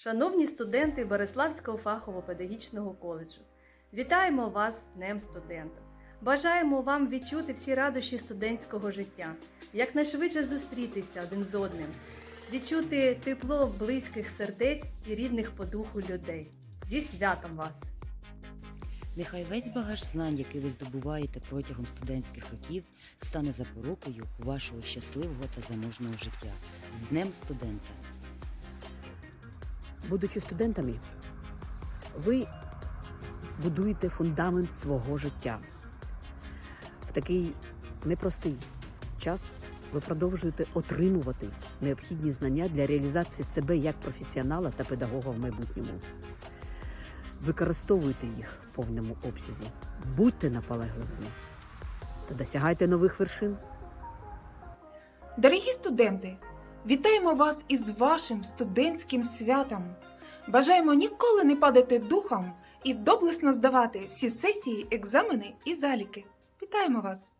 Шановні студенти Бориславського фахового педагогічного коледжу, вітаємо вас Днем студента! Бажаємо вам відчути всі радощі студентського життя, якнайшвидше зустрітися один з одним, відчути тепло близьких сердець і рідних по духу людей. Зі святом вас! Нехай весь багаж знань, який ви здобуваєте протягом студентських років, стане запорукою вашого щасливого та заможного життя. З Днем студента! Будучи студентами, ви будуєте фундамент свого життя. В такий непростий час ви продовжуєте отримувати необхідні знання для реалізації себе як професіонала та педагога в майбутньому. Використовуйте їх в повному обсязі, будьте наполегливими та досягайте нових вершин. Дорогі студенти, вітаємо вас із вашим студентським святом. Бажаємо ніколи не падати духом і доблесно здавати всі сесії, екзамени і заліки. Вітаємо вас!